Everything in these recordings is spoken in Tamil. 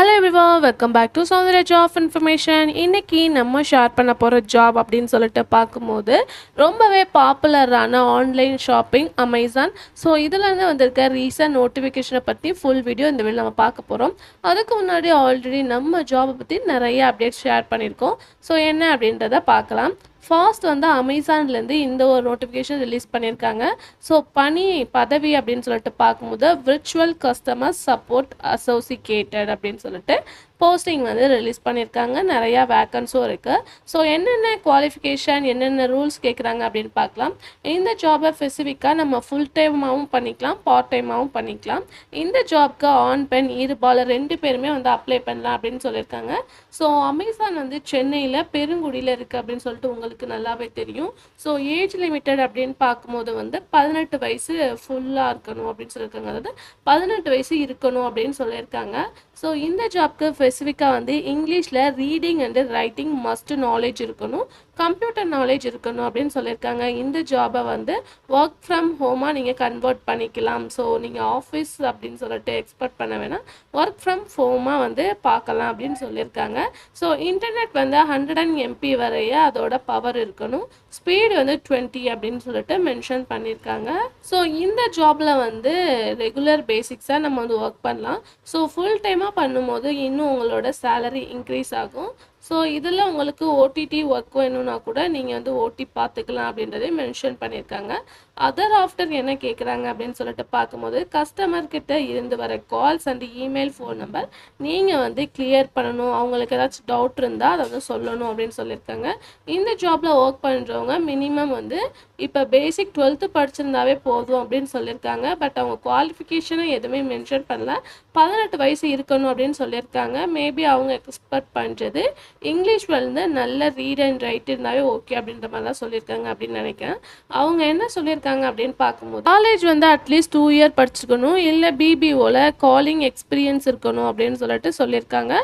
Hello everyone welcome back to Soundarya job information இன்றைக்கி நம்ம ஷேர் பண்ண போகிற ஜாப் அப்படின்னு சொல்லிட்டு பார்க்கும்போது ரொம்பவே பாப்புலரான ஆன்லைன் ஷாப்பிங் அமேசான் ஸோ இதுலேருந்து வந்திருக்க ரீசன்ட் நோட்டிஃபிகேஷனை பற்றி ஃபுல் வீடியோ இந்த வீடியோ நம்ம பார்க்க போகிறோம் அதுக்கு முன்னாடி ஆல்ரெடி நம்ம ஜாபை பற்றி நிறைய அப்டேட் ஷேர் பண்ணியிருக்கோம். ஸோ என்ன அப்படின்றத பார்க்கலாம். ஃபாஸ்ட் வந்து அமேசான்லேருந்து இந்த ஒரு நோட்டிஃபிகேஷன் ரிலீஸ் பண்ணியிருக்காங்க. ஸோ பணி பதவி அப்படின்னு சொல்லிட்டு பார்க்கும்போது விர்ச்சுவல் கஸ்டமர் சப்போர்ட் அசோசிகேட்டட் அப்படின்னு சொல்லிட்டு போஸ்டிங் வந்து ரிலீஸ் பண்ணியிருக்காங்க. நிறையா வேக்கன்ஸும் இருக்குது ஸோ என்னென்ன குவாலிஃபிகேஷன் என்னென்ன ரூல்ஸ் கேட்குறாங்க அப்படின்னு பார்க்கலாம். இந்த ஜாபை ஸ்பெசிஃபிக்காக நம்ம ஃபுல் டைமாகவும் பண்ணிக்கலாம் பார்ட் டைமாகவும் பண்ணிக்கலாம். இந்த ஜாப்க்கு ஆன் பெண் இருபாலர் ரெண்டு பேருமே வந்து அப்ளை பண்ணலாம் அப்படின்னு சொல்லியிருக்காங்க. ஸோ அமேசான் வந்து சென்னையில் பெருங்குடியில் இருக்குது அப்படின்னு சொல்லிட்டு உங்களுக்கு நல்லாவே தெரியும். ஸோ ஏஜ் லிமிட்டட் அப்படின்னு பார்க்கும்போது வந்து பதினெட்டு வயசு ஃபுல்லாக இருக்கணும் அப்படின்னு சொல்லியிருக்காங்க. அதாவது பதினெட்டு வயசு இருக்கணும் அப்படின்னு சொல்லியிருக்காங்க. ஸோ இந்த ஜாப்க்கு ஸ்பெசிஃபிக்காக வந்து இங்கிலீஷில் reading and writing must knowledge இருக்கணும் கம்ப்யூட்டர் நாலேஜ் இருக்கணும் அப்படின்னு சொல்லியிருக்காங்க. இந்த ஜாபை வந்து ஒர்க் ஃப்ரம் ஹோமாக நீங்கள் கன்வெர்ட் பண்ணிக்கலாம். ஸோ நீங்கள் ஆஃபீஸ் அப்படின்னு சொல்லிட்டு எக்ஸ்பெக்ட் பண்ண வேணால் ஒர்க் ஃப்ரம் ஹோமாக வந்து பார்க்கலாம் அப்படின்னு சொல்லியிருக்காங்க. ஸோ இன்டர்நெட் வந்து ஹண்ட்ரட் அண்ட் எம்பி வரைய அதோட பவர் இருக்கணும். ஸ்பீடு வந்து டுவெண்ட்டி அப்படின்னு சொல்லிட்டு மென்ஷன் பண்ணியிருக்காங்க. ஸோ இந்த ஜாபில் வந்து ரெகுலர் பேசிக்ஸாக நம்ம வந்து ஒர்க் பண்ணலாம். ஸோ ஃபுல் டைமாக பண்ணும்போது இன்னும் உங்களோட சேலரி இன்க்ரீஸ் ஆகும். ஸோ இதில் உங்களுக்கு ஓடிடி ஒர்க் வேணும்னா கூட நீங்கள் வந்து ஓட்டி பார்த்துக்கலாம் அப்படின்றதே மென்ஷன் பண்ணியிருக்காங்க. அதர் ஆஃப்டர் என்ன கேட்குறாங்க அப்படின்னு சொல்லிட்டு பார்க்கும்போது கஸ்டமர்கிட்ட இருந்து வர calls and email phone number நீங்கள் வந்து கிளியர் பண்ணணும். அவங்களுக்கு ஏதாச்சும் டவுட் இருந்தால் அதை வந்து சொல்லணும் அப்படின்னு சொல்லியிருக்காங்க. இந்த ஜாபில் ஒர்க் பண்ணுறவங்க மினிமம் வந்து இப்போ பேசிக் டுவெல்த்து படிச்சிருந்தாவே போதும் அப்படின்னு சொல்லியிருக்காங்க. பட் அவங்க குவாலிஃபிகேஷனை எதுவுமே மென்ஷன் பண்ணல. பதினெட்டு வயசு இருக்கணும் அப்படின்னு சொல்லியிருக்காங்க. மேபி அவங்க எக்ஸ்பெக்ட் பண்ணுறது இங்கிலீஷ் வந்து நல்ல ரீட் அண்ட் ரைட் இருந்தாவே ஓகே அப்படின்ற மாதிரி தான் சொல்லியிருக்காங்க அப்படின்னு நினைக்கிறேன். அவங்க என்ன சொல்லியிருக்காங்க அப்படின்னு பார்க்கும்போது காலேஜ் வந்து அட்லீஸ்ட் டூ இயர் படிச்சிருக்கணும் இல்லை பிபிஓவில் காலிங் எக்ஸ்பீரியன்ஸ் இருக்கணும் அப்படின்னு சொல்லிட்டு சொல்லியிருக்காங்க.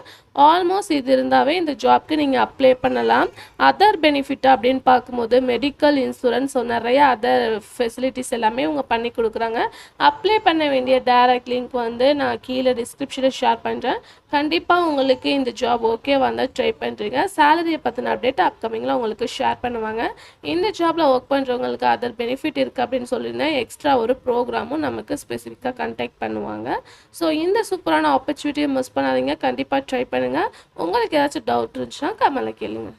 ஆல்மோஸ்ட் இது இருந்தாவே இந்த ஜாப்க்கு நீங்கள் அப்ளை பண்ணலாம். அதர் பெனிஃபிட் அப்படின்னு பார்க்கும்போது மெடிக்கல் இன்சூரன்ஸ் நிறைய அதர் ஃபெசிலிட்டிஸ் எல்லாமே இவங்க பண்ணி கொடுக்குறாங்க. அப்ளை பண்ண வேண்டிய டைரக்ட் லிங்க் வந்து நான் கீழே டிஸ்கிரிப்ஷனில் ஷேர் பண்ணுறேன் கண்டிப்பாக உங்களுக்கு இந்த ஜாப் ஓகே வந்தால் ட்ரை பண்ணுறீங்க சேலரியை பற்றின அப்டேட் அப்கமிங்கில் உங்களுக்கு ஷேர் பண்ணுவாங்க. இந்த ஜாபில் ஒர்க் பண்ணுறவங்களுக்கு அதர் பெனிஃபிட் இருக்குது அப்படின்னு சொல்லியிருந்தேன் எக்ஸ்ட்ரா ஒரு ப்ரோக்ராமும் நமக்கு ஸ்பெசிஃபிக்காக கண்டக்ட் பண்ணுவாங்க. ஸோ இந்த சூப்பரான ஆப்பர்ச்சுனிட்டியை மிஸ் பண்ணாதீங்க. கண்டிப்பாக ட்ரை பண்ணுங்கள் உங்களுக்கு ஏதாச்சும் டவுட் இருந்துச்சுன்னா கமலை கேளுங்க.